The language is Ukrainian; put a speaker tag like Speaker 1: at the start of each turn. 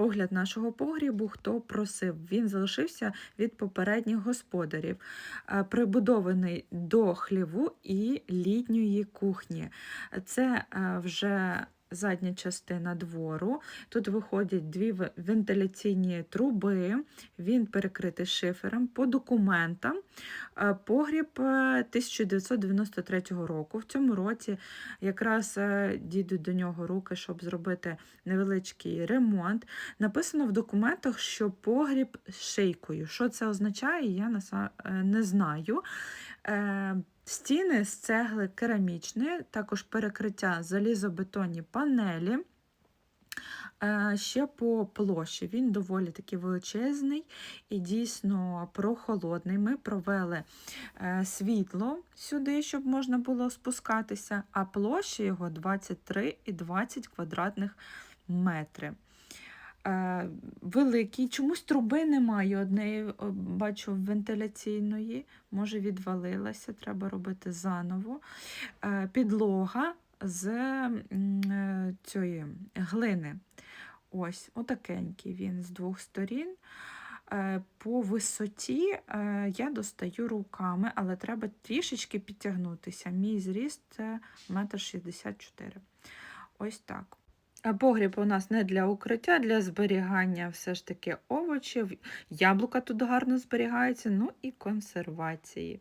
Speaker 1: огляд нашого погрібу, хто просив. Він залишився від попередніх господарів, Е, прибудований до хліву і літньої кухні. Це е, вже задня частина двору. Тут виходять дві вентиляційні труби, він перекритий шифером. По документам е, погріб е, 1993 року. В цьому році якраз е, дійдуть до нього руки, щоб зробити невеличкий ремонт. Написано в документах, що погріб з шийкою. Що це означає, я е, не знаю. Е, Стіни з цегли керамічної, також перекриття залізобетонні панелі. Е, Ще по площі він доволі таки величезний і дійсно прохолодний. Ми провели е, світло сюди, щоб можна було спускатися, а площа його 23 і 20 квадратних метри. Е, Великий, чомусь труби немає однієї, о, бачу, вентиляційної, може відвалилася, треба робити заново. Е, Підлога з е, цієї глини. Ось, отакенький він з двох сторін. Е, По висоті е, я достаю руками, але треба трішечки підтягнутися. Мій зріст це 1,64 м. Ось так. А Погріб у нас не для укриття, для зберігання все ж таки овочів. Яблука тут гарно зберігаються, ну і консервації.